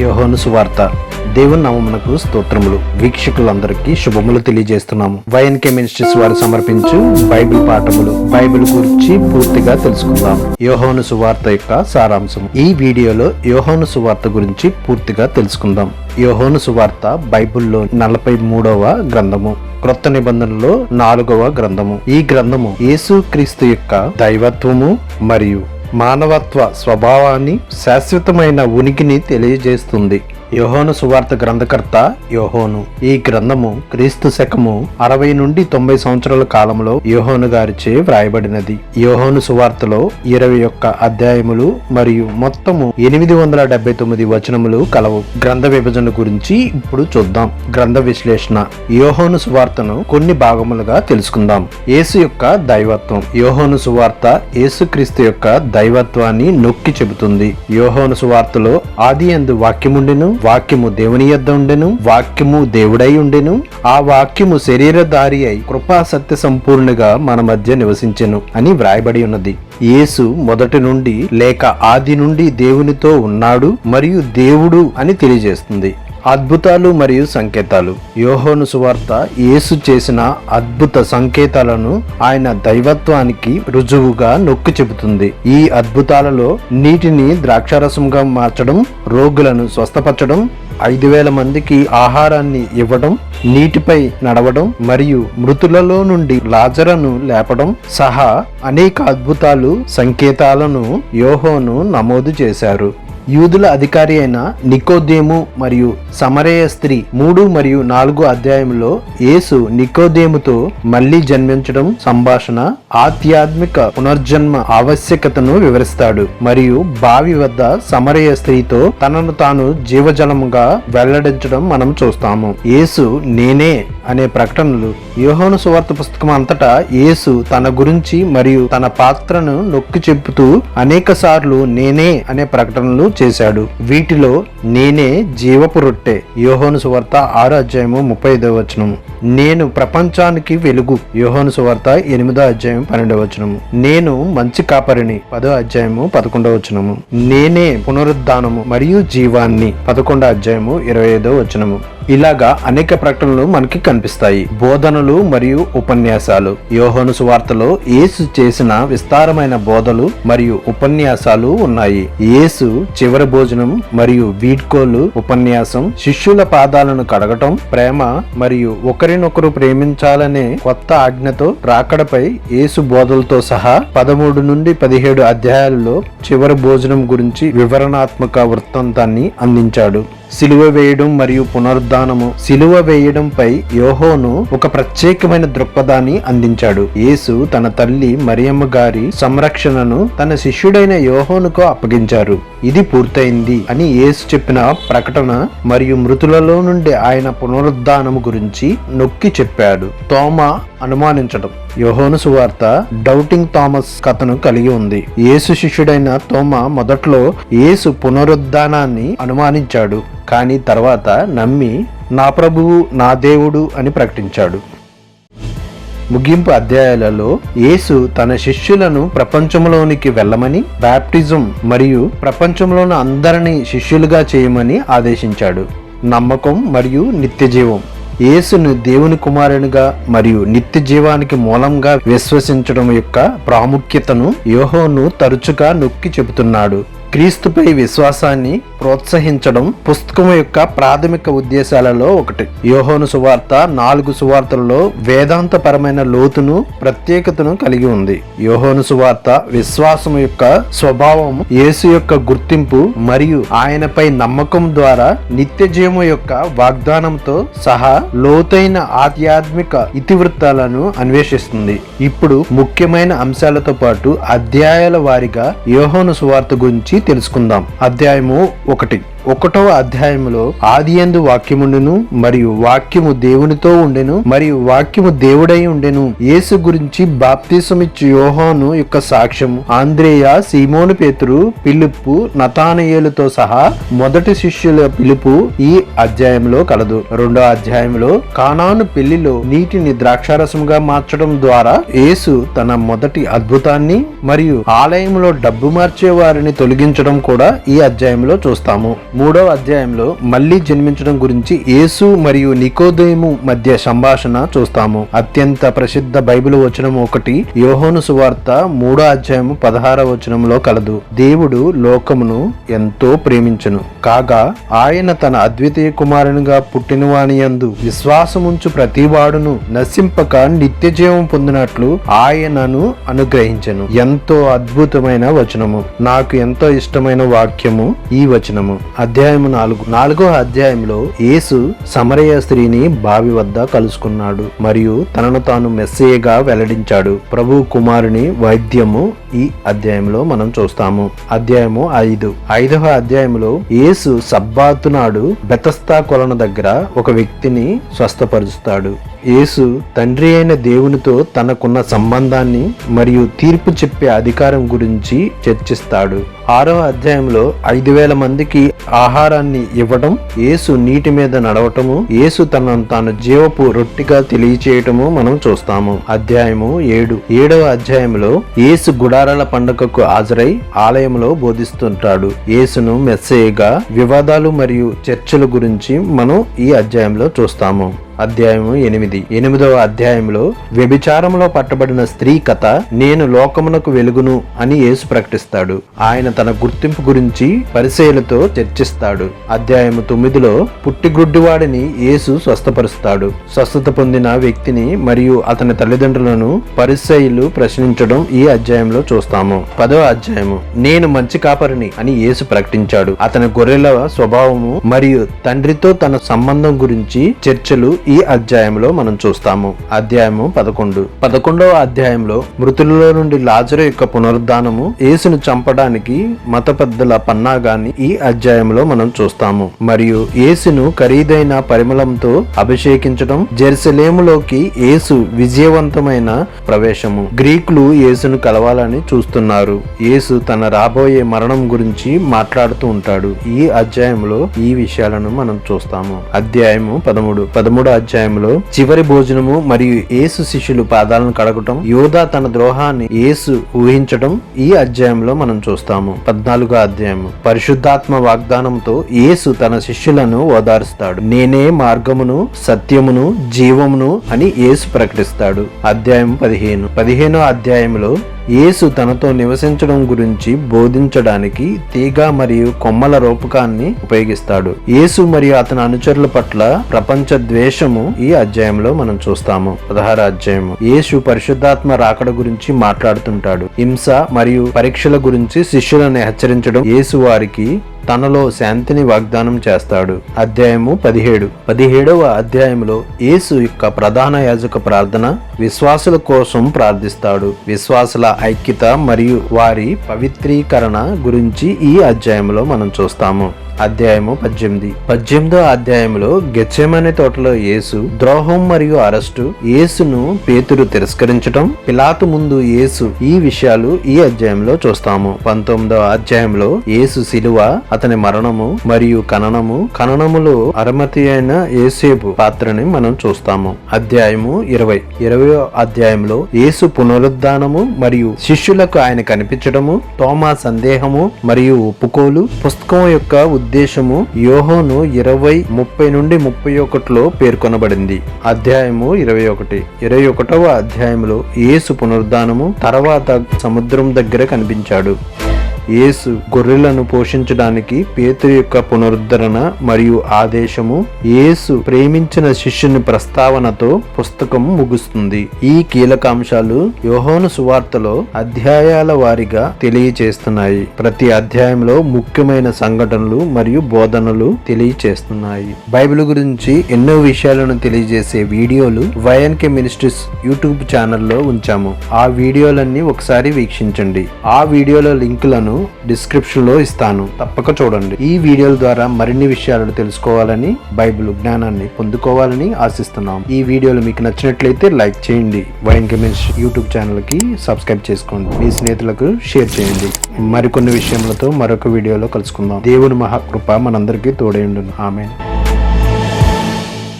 యోహోను సువార్త. దేవుని నామమునకు స్తోత్రములు. వీక్షకులందరికీ శుభములు తెలియజేస్తున్నాము. వైఎన్కే మినిస్ట్రీస్ వారు సమర్పించు బైబిల్ పాఠములు బైబిల్ గురించి పూర్తిగా తెలుసుకుందాం. యోహోను సువార్త యొక్క సారాంశం ఈ వీడియోలో యోహోను సువార్త గురించి పూర్తిగా తెలుసుకుందాం. యోహోను సువార్త బైబిల్లో నలభై మూడవ గ్రంథము. క్రొత్త నిబంధనలో నాలుగవ గ్రంథము. ఈ గ్రంథము యేసు క్రీస్తు యొక్క దైవత్వము మరియు మానవత్వ స్వభావాన్ని శాశ్వతమైన ఉనికిని తెలియజేస్తుంది. యోహోను సువార్త గ్రంథకర్త యోహోను. ఈ గ్రంథము క్రీస్తు శకము అరవై నుండి తొంభై సంవత్సరాల కాలంలో యోహోను గారిచే వ్రాయబడినది. యోహోను సువార్తలో ఇరవై ఒక్క అధ్యాయములు మరియు మొత్తము ఎనిమిది వందల డెబ్బై తొమ్మిది వచనములు కలవు. గ్రంథ విభజన గురించి ఇప్పుడు చూద్దాం. గ్రంథ విశ్లేషణ. యోహోను సువార్తను కొన్ని భాగములుగా తెలుసుకుందాం. యేసు యొక్క దైవత్వం. యోహోను సువార్త యేసుక్రీస్తు యొక్క దైవత్వాన్ని నొక్కి చెబుతుంది. యోహోను సువార్తలో ఆది అందు వాక్యముండెను వాక్యము దేవుని యొద్ద ఉండెను వాక్యము దేవుడై ఉండెను. ఆ వాక్యము శరీరధారి అయి కృపా సత్య సంపూర్ణగా మన మధ్య నివసించెను అని వ్రాయబడి ఉన్నది. యేసు మొదటి నుండి లేక ఆది నుండి దేవునితో ఉన్నాడు మరియు దేవుడు అని తెలియజేస్తుంది. అద్భుతాలు మరియు సంకేతాలు. యోహోను సువార్త యేసు చేసిన అద్భుత సంకేతాలను ఆయన దైవత్వానికి రుజువుగా నొక్కి చెబుతుంది. ఈ అద్భుతాలలో నీటిని ద్రాక్షారసంగా మార్చడం రోగులను స్వస్థపరచడం ఐదు వేల మందికి ఆహారాన్ని ఇవ్వడం నీటిపై నడవడం మరియు మృతులలో నుండి లాజరను లేపడం సహా అనేక అద్భుతాలు సంకేతాలను యోహోను నమోదు చేశారు. యూదుల అధికారి అయిన నికోదేము మరియు సమరయ స్త్రీ మూడు మరియు నాలుగు అధ్యాయంలో యేసు నికోదేముతో మళ్ళీ జన్మించడం సంభాషణ ఆధ్యాత్మిక పునర్జన్మ ఆవశ్యకతను వివరిస్తాడు. మరియు బావి వద్ద సమరయ స్త్రీతో తనను తాను జీవజలముగా వెల్లడించడం మనం చూస్తాము. యేసు నేనే అనే ప్రకటనలు యోహోను సువార్త పుస్తకం అంతటా యేసు తన గురించి మరియు తన పాత్రను నొక్కి చెప్పుతూ అనేక సార్లు నేనే అనే ప్రకటనలు చేశాడు. వీటిలో నేనే జీవపు రొట్టె. యోహోను సువార్త ఆరో అధ్యాయము ముప్పై ఐదవ వచనం. నేను ప్రపంచానికి వెలుగు. యోహోను సువార్త ఎనిమిదో అధ్యాయం పన్నెండవ వచనము. నేను మంచి కాపరిని. పదో అధ్యాయము పదకొండవ వచనము. నేనే పునరుద్ధానము మరియు జీవాన్ని. పదకొండో అధ్యాయము ఇరవై ఐదో వచనము. ఇలాగా అనేక ప్రకటనలు మనకి కనిపిస్తాయి. బోధనలు మరియు ఉపన్యాసాలు. యోహోను సువార్తలో యేసు చేసిన విస్తారమైన బోధలు మరియు ఉపన్యాసాలు ఉన్నాయి. యేసు చివరి భోజనం మరియు వీడ్కోలు ఉపన్యాసం శిష్యుల పాదాలను కడగటం ప్రేమ మరియు ఒకరినొకరు ప్రేమించాలనే కొత్త ఆజ్ఞతో రాకడపై యేసు బోధలతో సహా పదమూడు నుండి పదిహేడు అధ్యాయాలలో చివరి భోజనం గురించి వివరణాత్మక వృత్తాంతాన్ని అందించాడు. సిలువ వేయడం మరియు పునరుద్ధానము. సిలువ వేయడంపై యోహోను ఒక ప్రత్యేకమైన దృక్పథాన్ని అందించాడు. యేసు తన తల్లి మరియమ్మ గారి సంరక్షణను తన శిష్యుడైన యోహోనుకు అప్పగించారు. ఇది పూర్తయింది అని యేసు చెప్పిన ప్రకటన మరియు మృతులలో నుండి ఆయన పునరుద్ధానము గురించి నొక్కి చెప్పాడు. తోమ అనుమానించడం. యోహోను సువార్త డౌటింగ్ థామస్ కథను కలిగి ఉంది. యేసు శిష్యుడైన తోమ మొదట్లో యేసు పునరుద్ధానాన్ని అనుమానించాడు కానీ తర్వాత నమ్మి నా ప్రభువు నా దేవుడు అని ప్రకటించాడు. ముగింపు అధ్యాయాలలో యేసు తన శిష్యులను ప్రపంచంలోనికి వెళ్ళమని బ్యాప్టిజం మరియు ప్రపంచంలోని అందరినీ శిష్యులుగా చేయమని ఆదేశించాడు. నమ్మకం మరియు నిత్యజీవం. యేసును దేవుని కుమారునిగా మరియు నిత్య జీవానికి మూలంగా విశ్వసించడం యొక్క ప్రాముఖ్యతను యోహోను తరచుగా నొక్కి చెబుతున్నాడు. క్రీస్తుపై విశ్వాసాన్ని ప్రోత్సహించడం పుస్తకం యొక్క ప్రాథమిక ఉద్దేశాలలో ఒకటి. యోహోను సువార్త నాలుగు సువార్తలలో వేదాంతపరమైన లోతును ప్రత్యేకతను కలిగి ఉంది. యోహోను సువార్త విశ్వాసం యొక్క స్వభావం యేసు యొక్క గుర్తింపు మరియు ఆయనపై నమ్మకం ద్వారా నిత్య జీవం యొక్క వాగ్దానంతో సహా లోతైన ఆధ్యాత్మిక ఇతివృత్తాలను అన్వేషిస్తుంది. ఇప్పుడు ముఖ్యమైన అంశాలతో పాటు అధ్యాయాల వారిగా యోహోను సువార్త గురించి తెలుసుకుందాం. అధ్యాయము ఒకటి ఒకటవ అధ్యాయములో ఆది ఎందు వాక్యముండెను మరియు వాక్యము దేవునితో ఉండెను మరియు వాక్యము దేవుడై ఉండెను. యేసు గురించి బాప్తిసమిచ్చు యోహాను యొక్క సాక్ష్యము. ఆంద్రేయ సీమోను పేతురు పిలుపు నతానయేలుతో సహా మొదటి శిష్యుల పిలుపు ఈ అధ్యాయంలో కలదు. రెండో అధ్యాయంలో కానాను పెళ్ళిలో నీటిని ద్రాక్షారసముగా మార్చడం ద్వారా యేసు తన మొదటి అద్భుతాన్ని మరియు ఆలయంలో డబ్బు మార్చే వారిని తొలగించడం కూడా ఈ అధ్యాయంలో చూస్తాము. మూడవ అధ్యాయంలో మళ్ళీ జన్మించడం గురించి యేసు మరియు నికోదేము మధ్య సంభాషణ చూస్తాము. అత్యంత ప్రసిద్ధ బైబిల్ వచనం ఒకటి యోహోను సువార్త మూడో అధ్యాయము పదహార వచనంలో కలదు. దేవుడు లోకమును ఎంతో ప్రేమించును. కాగా ఆయన తన అద్వితీయ కుమారునిగా పుట్టినవాని యందు విశ్వాసముంచు ప్రతివాడును నశింపక నిత్య జీవం పొందినట్లు ఆయనను అనుగ్రహించను. ఎంతో అద్భుతమైన వచనము. నాకు ఎంతో ఇష్టమైన వాక్యము ఈ వచనము. అధ్యాయము నాలుగు. నాలుగో అధ్యాయంలో యేసు సమరయ స్త్రీని బావి వద్ద కలుసుకున్నాడు. మరియు తనను తాను మెస్సేయగా వెల్లడించాడు. ప్రభు కుమారుని వైద్యము ఈ అధ్యాయంలో మనం చూస్తాము. అధ్యాయము ఐదు. ఐదవ అధ్యాయంలో యేసు సబ్బాతు నాడు బెతస్తా కొలను దగ్గర ఒక వ్యక్తిని స్వస్థపరుస్తాడు. యేసు తండ్రి అయిన దేవునితో తనకున్న సంబంధాన్ని మరియు తీర్పు చెప్పే అధికారం గురించి చర్చిస్తాడు. ఆరవ అధ్యాయంలో ఐదు వేల మందికి ఆహారాన్ని ఇవ్వడం యేసు నీటి మీద నడవటము యేసు తనను తాను జీవపు రొట్టిగా తెలియచేయటము మనం చూస్తాము. అధ్యాయము ఏడు. ఏడవ అధ్యాయంలో యేసు గుడారాల పండుగకు హాజరై ఆలయంలో బోధిస్తుంటాడు. యేసును మెస్సేయగా వివాదాలు మరియు చర్చల గురించి మనం ఈ అధ్యాయంలో చూస్తాము. అధ్యాయము ఎనిమిది. ఎనిమిదవ అధ్యాయంలో వ్యభిచారంలో పట్టబడిన స్త్రీ కథ నేను లోకమునకు వెలుగును అని యేసు ప్రకటిస్తాడు. ఆయన తన గుర్తింపు గురించి పరిశీలతో చర్చిస్తాడు. అధ్యాయము తొమ్మిదిలో పుట్టిగుడ్డివాడిని యేసు స్వస్థపరుస్తాడు. స్వస్థత పొందిన వ్యక్తిని మరియు అతని తల్లిదండ్రులను పరిశైలు ప్రశ్నించడం ఈ అధ్యాయంలో చూస్తాము. పదవ అధ్యాయము. నేను మంచి కాపరిని అని యేసు ప్రకటించాడు. అతని గొర్రెల స్వభావము మరియు తండ్రితో తన సంబంధం గురించి చర్చలు ఈ అధ్యాయంలో మనం చూస్తాము. అధ్యాయము పదకొండు. పదకొండవ అధ్యాయంలో మృతులలో నుండి లాజరు యొక్క పునరుద్ధానము యేసును చంపడానికి మత పెద్దల పన్నాగాన్ని ఈ అధ్యాయంలో మనం చూస్తాము. మరియు యేసును ఖరీదైన పరిమళంతో అభిషేకించడం జెర్సలేములోకి యేసు విజయవంతమైన ప్రవేశము. గ్రీకులు యేసును కలవాలని చూస్తున్నారు. యేసు తన రాబోయే మరణం గురించి మాట్లాడుతూ ఉంటాడు. ఈ అధ్యాయంలో ఈ విషయాలను మనం చూస్తాము. అధ్యాయము పదమూడు. పదమూడు అధ్యాయంలో చివరి భోజనము మరియు యేసు శిష్యులు పాదాలను కడగటం యోధా తన ద్రోహాన్ని యేసు ఊహించటం ఈ అధ్యాయంలో మనం చూస్తాము. పద్నాలుగో అధ్యాయము. పరిశుద్ధాత్మ వాగ్దానంతో యేసు తన శిష్యులను ఓదారుస్తాడు. నేనే మార్గమును సత్యమును జీవమును అని యేసు ప్రకటిస్తాడు. అధ్యాయం పదిహేను. పదిహేనో అధ్యాయంలో యేసు తనతో నివసించడం గురించి బోధించడానికి తీగ మరియు కొమ్మల రూపకాన్ని ఉపయోగిస్తాడు. యేసు మరియు అతని అనుచరుల పట్ల ప్రపంచ ద్వేషము ఈ అధ్యాయంలో మనం చూస్తాము. పదహార అధ్యాయము. యేసు పరిశుద్ధాత్మ రాకడ గురించి మాట్లాడుతుంటాడు. హింస మరియు పరీక్షల గురించి శిష్యులను హెచ్చరించడం యేసు వారికి తనలో శాంతిని వాగ్దానం చేస్తాడు. అధ్యాయము పదిహేడు. పదిహేడవ అధ్యాయంలో యేసు యొక్క ప్రధాన యాజక ప్రార్థన విశ్వాసుల కోసం ప్రార్థిస్తాడు. విశ్వాసుల ఐక్యత మరియు వారి పవిత్రీకరణ గురించి ఈ అధ్యాయంలో మనం చూస్తాము. అధ్యాయము పద్దెనిమిది. పద్దెనిమిదో అధ్యాయంలో గెచ్చెమనే తోటలో యేసు ద్రోహం మరియు అరెస్టు యేసును పేతురు తిరస్కరించటం పిలాతు ముందు యేసు ఈ విషయాలు ఈ అధ్యాయంలో చూస్తాము. పంతొమ్మిదో అధ్యాయంలో యేసు శిలువ అతని మరణము మరియు కననము కననములో అరమతి అయిన యేసేపు పాత్రని మనం చూస్తాము. అధ్యాయము ఇరవై. ఇరవయో అధ్యాయంలో యేసు పునరుద్ధానము మరియు శిష్యులకు ఆయన కనిపించడము తోమా సందేహము మరియు ఒప్పుకోలు పుస్తకం యొక్క ఉద్దేశము యోహోను ఇరవై ముప్పై నుండి ముప్పై ఒకటిలో పేర్కొనబడింది. అధ్యాయము ఇరవై ఒకటి. ఇరవై ఒకటవ అధ్యాయంలో యేసు పునరుద్ధానము తర్వాత సముద్రం దగ్గర కనిపించాడు. యేసు గొర్రెలను పోషించడానికి పేతురు యొక్క పునరుద్ధరణ మరియు ఆదేశము యేసు ప్రేమించిన శిష్యుని ప్రస్తావనతో పుస్తకం ముగుస్తుంది. ఈ కీలకాంశాలు యోహోను సువార్తలో అధ్యాయాల వారీగా తెలియచేస్తున్నాయి. ప్రతి అధ్యాయంలో ముఖ్యమైన సంఘటనలు మరియు బోధనలు తెలియచేస్తున్నాయి. బైబిల్ గురించి ఎన్నో విషయాలను తెలియజేసే వీడియోలు వైఎన్కే మినిస్ట్రీస్ యూట్యూబ్ ఛానల్లో ఉంచాము. ఆ వీడియోలన్నీ ఒకసారి వీక్షించండి. ఆ వీడియోల లింకులను నేను డిస్క్రిప్షన్లో ఇస్తాను. తప్పక చూడండి. ఈ వీడియోల ద్వారా మరిన్ని విషయాలను తెలుసుకోవాలని బైబిల్ జ్ఞానాన్ని పొందుకోవాలని ఆశిస్తున్నాం. ఈ వీడియోలు మీకు నచ్చినట్లయితే లైక్ చేయండి. వైన్ మినిస్ట్రీ యూట్యూబ్ ఛానల్కి సబ్స్క్రైబ్ చేసుకోండి. మీ స్నేహితులకు షేర్ చేయండి. మరికొన్ని విషయములతో మరొక వీడియోలో కలుసుకుందాం. దేవుని మహాకృప మనందరికీ తోడైండును ఆమె